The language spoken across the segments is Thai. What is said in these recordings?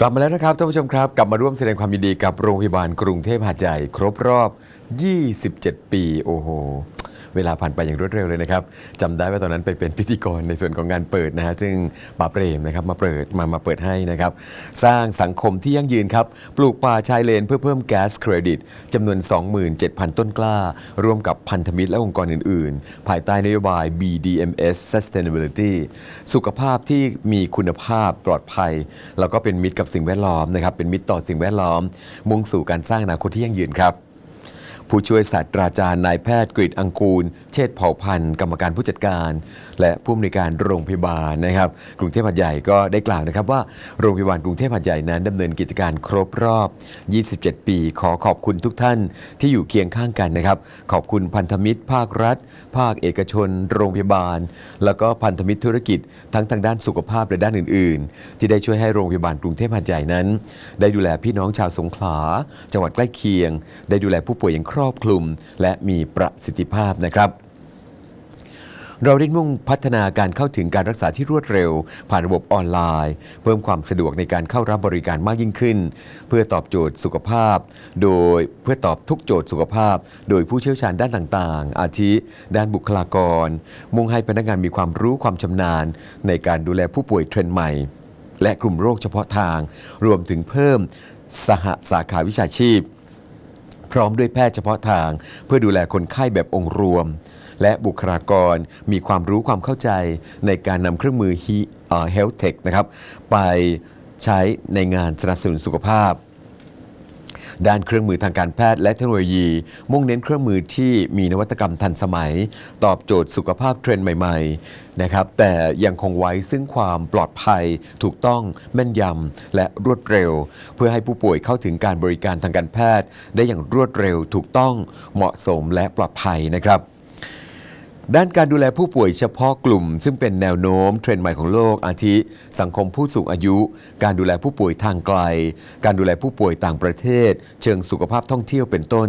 กลับมาแล้วนะครับท่านผู้ชมครับ กลับมาร่วมแสดงความยินดีกับโรงพยาบาลกรุงเทพหาดใหญ่ครบรอบ 27 ปี โอ้โห เวลาผ่านไปอย่างรวดเร็วเลยนะครับจำได้ว่าตอนนั้นไปเป็นพิธีกรในส่วนของงานเปิดนะฮะซึ่งป่าเปรมนะครับมาเปิดมามาเปิดให้นะครับ สร้างสังคมที่ยั่งยืนครับ ปลูกป่าชายเลนเพื่อเพิ่มแก๊สเครดิตจำนวน 27,000 ต้นกล้า ร่วมกับพันธมิตรและองค์กรอื่น ๆ ภายใต้นโยบาย BDMS Sustainability สุขภาพที่มีคุณภาพปลอดภัย แล้วก็เป็นมิตรกับสิ่งแวดล้อมนะครับเป็นมิตรต่อสิ่งแวดล้อม มุ่งสู่การสร้างอนาคตที่ยั่งยืนครับ ผู้ช่วยศาสตราจารย์นายแพทย์กฤษอังกูล เชษฐ์เผ่าพันธ์กรรมการผู้จัดการ และผู้อำนวยการโรงพยาบาลนะครับ กรุงเทพหาดใหญ่ก็ได้กล่าวนะครับว่าโรงพยาบาลกรุงเทพหาดใหญ่นั้นดำเนินกิจการครบรอบ 27 ปี ขอขอบคุณทุกท่านที่อยู่เคียงข้างกันนะครับ ขอบคุณพันธมิตร ภาครัฐ ภาคเอกชน โรงพยาบาล แล้วก็พันธมิตรธุรกิจ ทั้งทางด้านสุขภาพและด้านอื่น ๆ ที่ได้ช่วยให้โรงพยาบาลกรุงเทพหาดใหญ่นั้น ได้ดูแลพี่น้องชาวสงขลาจังหวัดใกล้เคียง ได้ดูแลผู้ป่วยอย่างครรอบคลุม และมีประสิทธิภาพนะครับเราได้มุ่งพัฒนาการเข้าถึงการรักษาที่รวดเร็ว ผ่านระบบออนไลน์ เพิ่มความสะดวกในการเข้ารับบริการมากยิ่งขึ้น เพื่อตอบโจทย์สุขภาพ โดยเพื่อตอบทุกโจทย์สุขภาพ โดยผู้เชี่ยวชาญด้านต่างๆ อาทิ ด้านบุคลากร มุ่งให้พนักงานมีความรู้ความชำนาญ ในการดูแลผู้ป่วยเทรนด์ใหม่ และกลุ่มโรคเฉพาะทาง รวมถึงเพิ่มสหสาขาวิชาชีพ พร้อมด้วยแพทย์เฉพาะทาง เพื่อดูแลคนไข้แบบองค์รวม และบุคลากรมีความรู้ความเข้าใจในการนำเครื่องมือ He- เอ่อ Health Tech นะครับไปใช้ในงานสนับสนุนสุขภาพ ด้านเครื่องมือทางการแพทย์และเทคโนโลยี มุ่งเน้นเครื่องมือที่มีนวัตกรรมทันสมัย ตอบโจทย์สุขภาพเทรนด์ใหม่ ๆ นะครับ แต่ยังคงไว้ซึ่งความปลอดภัย ถูกต้องแม่นยำและรวดเร็ว เพื่อให้ผู้ป่วยเข้าถึงการบริการทางการแพทย์ ได้อย่างรวดเร็ว ถูกต้องเหมาะสมและปลอดภัยนะครับ ด้านการดูแลผู้ป่วยเฉพาะกลุ่ม ซึ่งเป็นแนวโน้มเทรนด์ใหม่ของโลกอาทิ สังคมผู้สูงอายุ การดูแลผู้ป่วยทางไกล การดูแลผู้ป่วยต่างประเทศ เชิงสุขภาพท่องเที่ยวเป็นต้น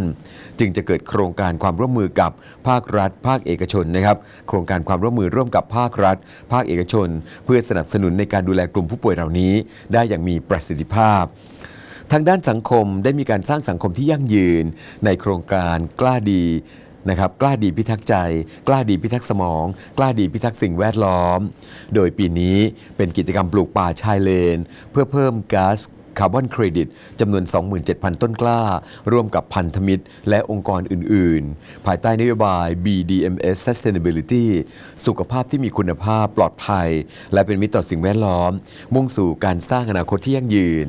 จึงจะเกิดโครงการความร่วมมือกับภาครัฐ ภาคเอกชนนะครับ โครงการความร่วมมือร่วมกับภาครัฐ ภาคเอกชน เพื่อสนับสนุนในการดูแลกลุ่มผู้ป่วยเหล่านี้ ได้อย่างมีประสิทธิภาพทางด้านสังคมได้มีการสร้างสังคมที่ยั่งยืน ในโครงการกล้าดี นะครับกล้าดีพิทักษ์ใจ กล้าดีพิทักษ์สมอง กล้าดีพิทักษ์สิ่งแวดล้อม โดยปีนี้เป็นกิจกรรมปลูกป่าชายเลน เพื่อเพิ่มก๊าซคาร์บอนเครดิตจำนวน 27,000 ต้นกล้า ร่วมกับพันธมิตร และองค์กรอื่น ๆ ภายใต้นโยบาย BDMS Sustainability สุขภาพที่มีคุณภาพปลอดภัย และเป็นมิตรต่อสิ่งแวดล้อม มุ่งสู่การสร้างอนาคตที่ยั่งยืน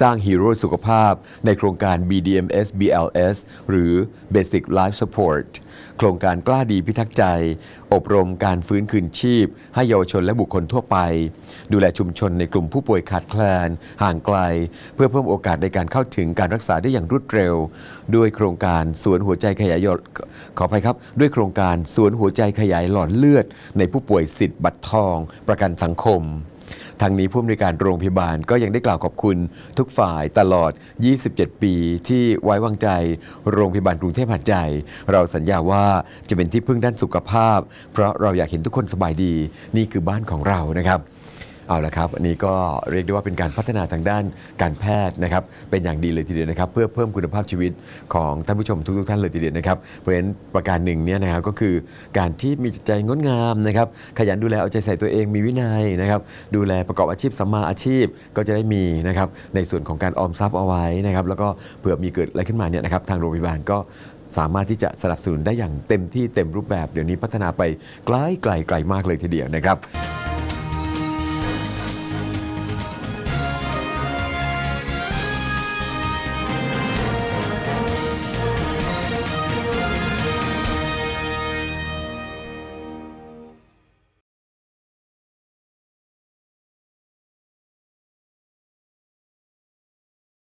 สร้างฮีโร่สุขภาพในโครงการ BDMS BLS หรือ Basic Life Support โครงการกล้าดีพิทักษ์ใจ อบรมการฟื้นคืนชีพ ให้เยาวชนและบุคคลทั่วไป ดูแลชุมชนในกลุ่มผู้ป่วยขาดแคลน ห่างไกล เพื่อเพิ่มโอกาสในการเข้าถึงการรักษาได้อย่างรวดเร็ว ด้วยโครงการสวนหัวใจขยายหลอดขออภัยครับ ด้วยโครงการสวนหัวใจขยายหลอดเลือด ในผู้ป่วยสิทธิ์บัตรทอง ประกันสังคม ทางนี้ผู้อำนวยการโรงพยาบาลก็ยังได้กล่าวขอบคุณทุกฝ่ายตลอด 27 ปีที่ไว้วางใจ โรงพยาบาลกรุงเทพหาดใจ เราสัญญาว่าจะเป็นที่พึ่งด้านสุขภาพ เพราะเราอยากเห็นทุกคนสบายดี นี่คือบ้านของเรานะครับ เอาละครับ อันนี้ก็เรียกได้ว่าเป็นการพัฒนาทางด้านการแพทย์นะครับ เป็นอย่างดีเลยทีเดียวนะครับ เพื่อเพิ่มคุณภาพชีวิตของท่านผู้ชมทุกๆท่านเลยทีเดียวนะครับ เพราะฉะนั้นประการหนึ่งเนี่ยนะครับก็คือการที่มีจิตใจงดงามนะครับ ขยันดูแลเอาใจใส่ตัวเองมีวินัยนะครับ ดูแลประกอบอาชีพสัมมาอาชีพก็จะได้มีนะครับ ในส่วนของการออมทรัพย์เอาไว้นะครับ แล้วก็เผื่อมีเกิดอะไรขึ้นมาเนี่ยนะครับ ทางโรงพยาบาลก็สามารถที่จะสนับสนุนได้อย่างเต็มที่เต็มรูปแบบ เดี๋ยวนี้พัฒนาไปไกลไกลไกลมากเลยทีเดียวนะครับ